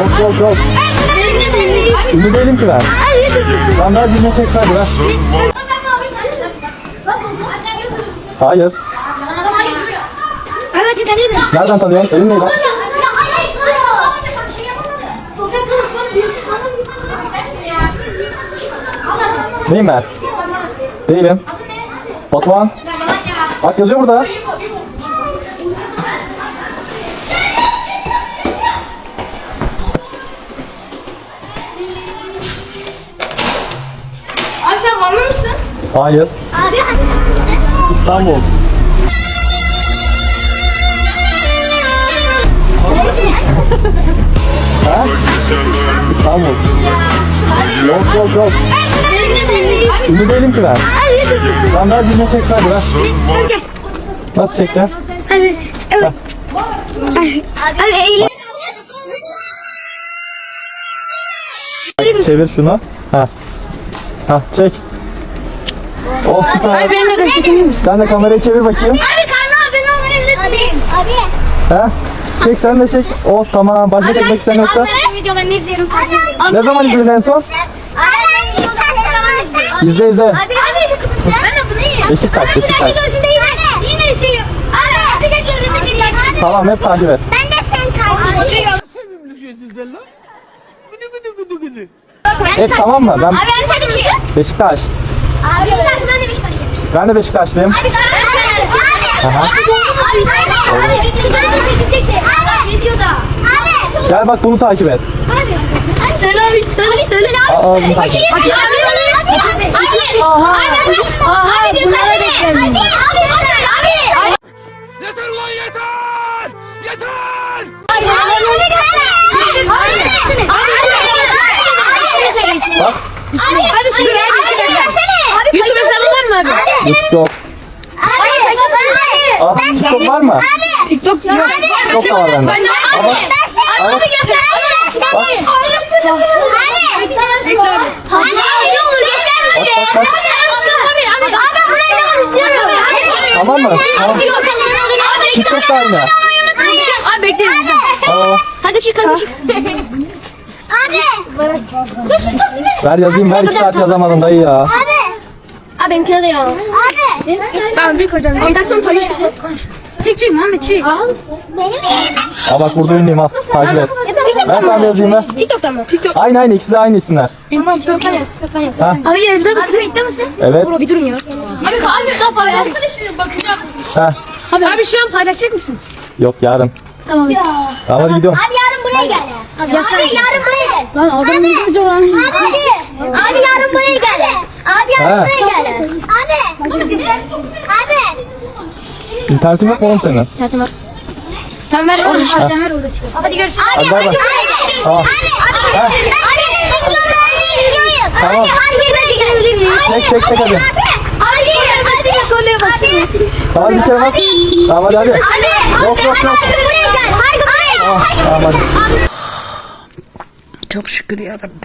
Yok yok yok. Ünlü değilim ki daha dinle çek hadi ver. Hayır. Evet tanıyordum. Nereden tanıyorsun? Elin neydi? Neyim ben? Değilim. Batuhan. Bak yazıyor burada. Hayır. Abi. İstanbul. Ha? İstanbul. Yok yok yok. Değilim ki ben. Ben daha dinle çek hadi ver. Nasıl çekeceğim? Abi. Evet. Abi eğil. Çevir şunu. Ha. Ha çek. O süper. benimle de çekebilir misin? Sen de kamerayı çevir bakayım. Abi karnı abi ne olur Abi. Abi. Ha? Çek sen de çek. Oh tamam. Başka çekmek istemiyorsa. Senin videolarını izliyorum. Ne zaman izledin en son? Abi ben videolarını izliyorum. İzle izle. Abi abi takımısın. Ben de bunu Beşiktaş, Beşiktaş. Abi gözünde yine. Yine seviyorum. Abi abi gözünde seviyorum. Tamam hep takip et. Ben de seni takip ediyorum. Hep tamam mı? Ben Abi ben takımısın. Beşiktaş. Abi ben de Beşiktaş'ım. Ben de Beşiktaşlıyım. Abi sen Abi. Aha. Abi. Abi. Abi. Abi. Videoda. Abi. Gel bak bunu takip et. Abi. Söyle abi söyle söyle. Aa, bunu takip et. Açın abi. Açın. Oha. Oha. Abi bunlara beklemeyin. Abi. Abi. Var mı abi? TikTok. Aa, TikTok var mı? TikTok yok. TikTok da var bende. Ama Abi göster. Abi. Abi ne olur göster bak bak bak. Tamam mı? Tamam. TikTok var mı? Abi bekle. Aa, Hadi çık hadi çık. Abi. ver yazayım ver 2 saat yazamadım dayı ya. Abi. Abi benimkine de yaz. Abi. Ben büyük hocam. Ondan sonra tanış. Çek çek Muhammed çek. Benim yeğenim. Aa bak burada ünlüyüm al. Takip et. Ben sana yazayım ver. TikTok'ta mı? TikTok. Aynı aynı ikisi de aynı isimler. Tamam TikTok'tan yaz. TikTok'tan yaz. Ha? Abi yerinde misin? Abi bekle misin? Evet. Bir durun ya. Abi abi daha paylaşsana şimdi bakacağım. Ha. Abi, abi şu an paylaşacak mısın? Yok yarın. Tamam. Tamam hadi gidiyorum. Abi yarın buraya gel. Abi. Abi yarın buraya gel. Lan adam ne diyeceğim lan? Abi. Abi yarın buraya gel. Abi Ha. buraya gel. Abi. Abi. İnternetin yok mu oğlum senin? Tamam. Tamam ver orada. Abi sen ver orada. Hadi görüşürüz. Abi Hadi bay bay. Abi. Tamam. Abi. Abi. Tamam. Abi herkese çekilebilir miyiz? Çek çek çek hadi. Abi basın konuya basın. Tamam bir kere bas. Tamam hadi hadi. Abi. Yok yok yok. Buraya gel. Harika buraya gel. Tamam, tamam hadi. Çok şükür yarabbim.